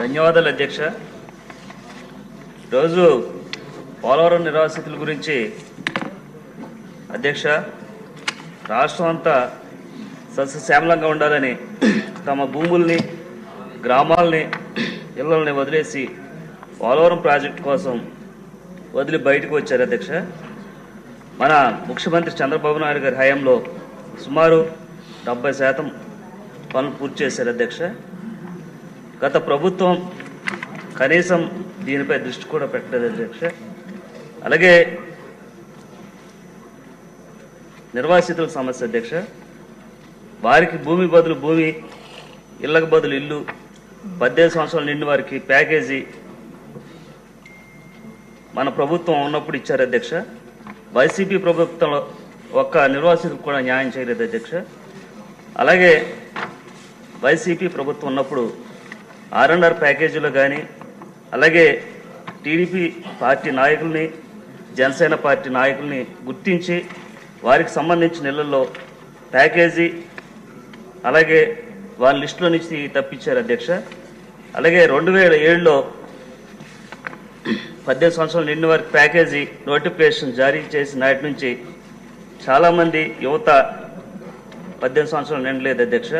ధన్యవాదాలు అధ్యక్ష. రోజు పోలవరం నిరాశితుల గురించి అధ్యక్ష రాష్ట్రం అంతా సస్యశ్యామలంగా ఉండాలని తమ భూముల్ని గ్రామాలని ఇళ్ళని వదిలేసి పోలవరం ప్రాజెక్టు కోసం వదిలి బయటకు వచ్చారు అధ్యక్ష. మన ముఖ్యమంత్రి చంద్రబాబు నాయుడు గారి హయాంలో సుమారు డెబ్బై శాతం పనులు పూర్తి చేశారు అధ్యక్ష. గత ప్రభుత్వం కనీసం దీనిపై దృష్టి కూడా పెట్టలేదు అధ్యక్ష. అలాగే నిర్వాసితుల సమస్య అధ్యక్ష. వారికి భూమి బదులు భూమి ఇళ్ళకు బదులు ఇల్లు పద్దెనిమిది సంవత్సరాలు నిండి వారికి ప్యాకేజీ మన ప్రభుత్వం ఉన్నప్పుడు ఇచ్చారు అధ్యక్ష. వైసీపీ ప్రభుత్వంలో ఒక్క నిర్వాసితులకు కూడా న్యాయం చేయలేదు అధ్యక్ష. అలాగే వైసీపీ ప్రభుత్వం ఉన్నప్పుడు ఆర్ఎన్ఆర్ ప్యాకేజీలో కానీ అలాగే టీడీపీ పార్టీ నాయకుల్ని జనసేన పార్టీ నాయకుల్ని గుర్తించి వారికి సంబంధించిన నెలల్లో ప్యాకేజీ అలాగే వాళ్ళ లిస్టులో నుంచి తప్పించారు అధ్యక్ష. అలాగే రెండు వేల ఏడులో పద్దెనిమిది సంవత్సరాలు నిన్న వరకు ప్యాకేజీ నోటిఫికేషన్ జారీ చేసిన నాటి నుంచి చాలామంది యువత పద్దెనిమిది సంవత్సరాలు నిండలేదు అధ్యక్ష.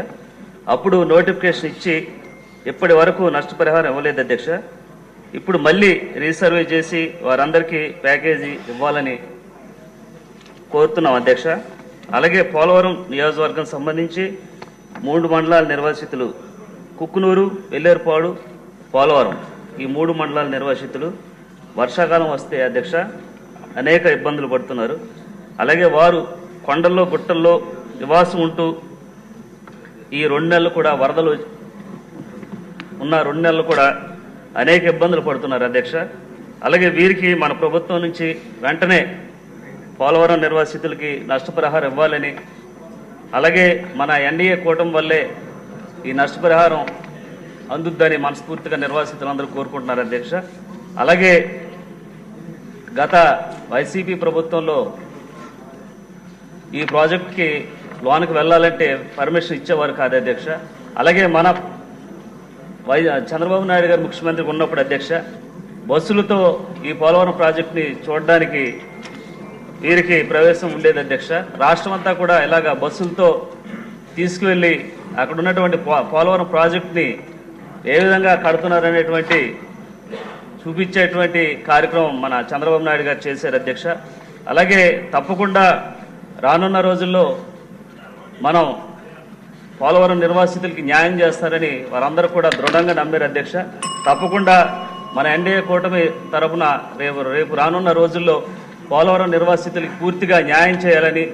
అప్పుడు నోటిఫికేషన్ ఇచ్చి ఇప్పటి వరకు నష్టపరిహారం ఇవ్వలేదు అధ్యక్ష. ఇప్పుడు మళ్ళీ రీసర్వే చేసి వారందరికీ ప్యాకేజీ ఇవ్వాలని కోరుతున్నాం అధ్యక్ష. అలాగే పోలవరం నియోజకవర్గం సంబంధించి మూడు మండలాల నిర్వాసితులు కుక్కునూరు వెల్లేరుపాడు పోలవరం ఈ మూడు మండలాల నిర్వాసితులు వర్షాకాలం వస్తే అధ్యక్ష అనేక ఇబ్బందులు పడుతున్నారు. అలాగే వారు కొండల్లో గుట్టల్లో నివాసం ఉంటూ ఈ రెండు నెలలు కూడా వరదలు ఉన్న రెండు నెలలు కూడా అనేక ఇబ్బందులు పడుతున్నారు అధ్యక్ష. అలాగే వీరికి మన ప్రభుత్వం నుంచి వెంటనే పోలవరం నిర్వాసితులకి నష్టపరిహారం ఇవ్వాలని అలాగే మన ఎన్డీఏ కూటమి వల్లే ఈ నష్టపరిహారం అందుద్దని మనస్ఫూర్తిగా నిర్వాసితులందరూ కోరుకుంటున్నారు అధ్యక్ష. అలాగే గత వైసీపీ ప్రభుత్వంలో ఈ ప్రాజెక్ట్కి లోనికి వెళ్ళాలంటే పర్మిషన్ ఇచ్చేవారు కాదు అధ్యక్ష. అలాగే మన వై చంద్రబాబు నాయుడు గారు ముఖ్యమంత్రి ఉన్నప్పుడు అధ్యక్ష బస్సులతో ఈ పోలవరం ప్రాజెక్ట్ని చూడడానికి వీరికి ప్రవేశం ఉండేది అధ్యక్ష. రాష్ట్రం అంతా కూడా ఇలాగ బస్సులతో తీసుకువెళ్ళి అక్కడ ఉన్నటువంటి పోలవరం ప్రాజెక్ట్ని ఏ విధంగా కడుతున్నారనేటువంటి చూపించేటువంటి కార్యక్రమం మన చంద్రబాబు నాయుడు గారు చేశారు అధ్యక్ష. అలాగే తప్పకుండా రానున్న రోజుల్లో మనం పోలవరం నిర్వాసితులకి న్యాయం చేస్తారని వారందరూ కూడా దృఢంగా నమ్మారు అధ్యక్ష. తప్పకుండా మన ఎన్డీఏ కూటమి తరపున రేపు రేపు రానున్న రోజుల్లో పోలవరం నిర్వాసితులకి పూర్తిగా న్యాయం చేయాలని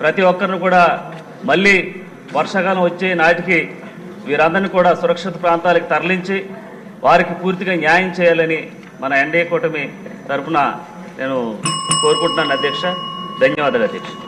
ప్రతి ఒక్కరిని కూడా మళ్ళీ వర్షాకాలం వచ్చే నాటికి వీరందరినీ కూడా సురక్షిత ప్రాంతాలకు తరలించి వారికి పూర్తిగా న్యాయం చేయాలని మన ఎన్డీఏ కూటమి తరపున నేను కోరుకుంటున్నాను అధ్యక్ష. ధన్యవాదాలు అధ్యక్ష.